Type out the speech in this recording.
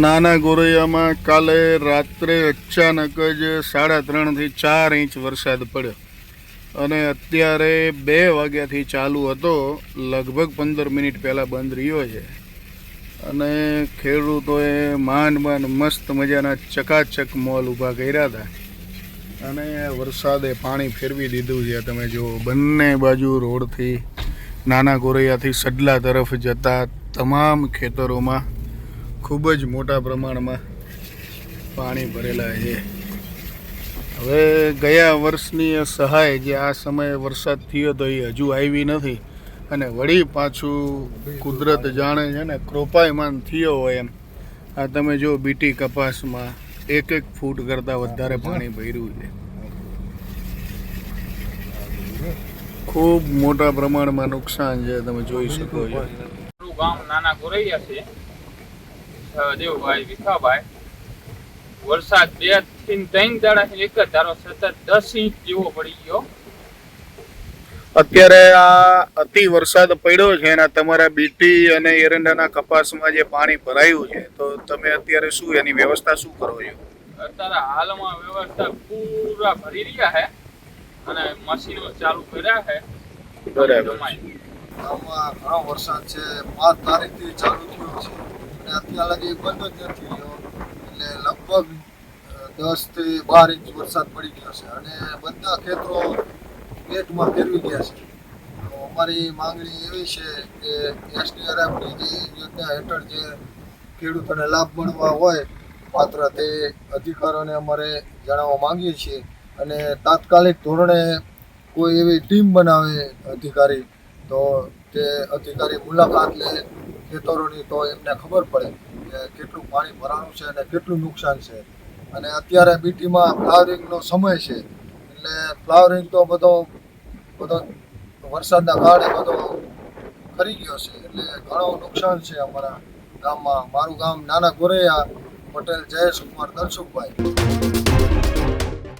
નાના ગોરૈયામાં કાલે રાત્રે અચાનક જ સાડા ત્રણથી ચાર ઇંચ વરસાદ પડ્યો. અને અત્યારે બે વાગ્યાથી ચાલુ હતો, લગભગ પંદર મિનિટ પહેલાં બંધ રહ્યો છે. અને ખેડૂતોએ માંડ માંડ મસ્ત મજાના ચકાચક મોલ ઊભા કર્યા હતા. અને વરસાદે પાણી ફેરવી દીધું છે. તમે જુઓ બંને બાજુ રોડથી નાના ગોરૈયાથી સડલા તરફ જતા તમામ ખેતરોમાં ખૂબ જ મોટા પ્રમાણમાં પાણી ભરેલા છે. હવે ગયા વર્ષની સહાય જે આ સમયે વરસાદ થયો તો એ હજુ આવી નથી અને વળી પાછું કુદરત જાણે છે ને કૃપાયમાન થયો હોય એમ. આ તમે જો બીટી કપાસમાં એક એક ફૂટ કરતાં વધારે પાણી ભર્યું છે. ખૂબ મોટા પ્રમાણમાં નુકસાન છે, તમે જોઈ શકો છો. ગામ નાના ગોરૈયા છે. દેવભાઈ વિખાભાઈ વરસાદ બેથી ત્રણ દાડા એક જ ધારો સતત દસ ઇંચ જેવો પડી ગયો. અત્યારે આ અતિ વરસાદ પડ્યો છે અને તમારા બીટી અને એરંડાના કપાસમાં જે પાણી ભરાયું છે તો તમે અત્યારે શું એની વ્યવસ્થા શું કરો છો? અત્યારે હાલમાં વ્યવસ્થા પૂરા ભરી રહ્યા છે અને મશીનો ચાલુ કર્યા છે. બરાબર. ઘણો વરસાદ છે. પાંચ તારીખથી ચાલુ થયો છે. લગી બંધ જ નથી એટલે લગભગ દસથી બાર ઇંચ વરસાદ પડી ગયો છે. અને બધા ખેતરો પેટમાં ફેરવી ગયા છે. તો અમારી માંગણી એવી છે કે એસડીઆરએફની જે યોજના હેઠળ જે ખેડૂતોને લાભ મળવા હોય પાત્ર તે અધિકારોને અમારે જણાવવા માંગીએ છીએ. અને તાત્કાલિક ધોરણે કોઈ એવી ટીમ બનાવે અધિકારી, તો તે અધિકારી મુલાકાત લે ખેતરોની તો એમને ખબર પડે કે કેટલું પાણી ભરાણું છે અને કેટલું નુકસાન છે. અને અત્યારે બીટીમાં ફ્લાવરિંગનો સમય છે. એટલે ફ્લાવરિંગ તો બધો બધો વરસાદના કારણે બધો ખરી ગયો છે. એટલે ઘણું નુકસાન છે અમારા ગામમાં. મારું ગામ નાના ગોરૈયા પટેલ જયેશ કુમાર દલસુખભાઈ.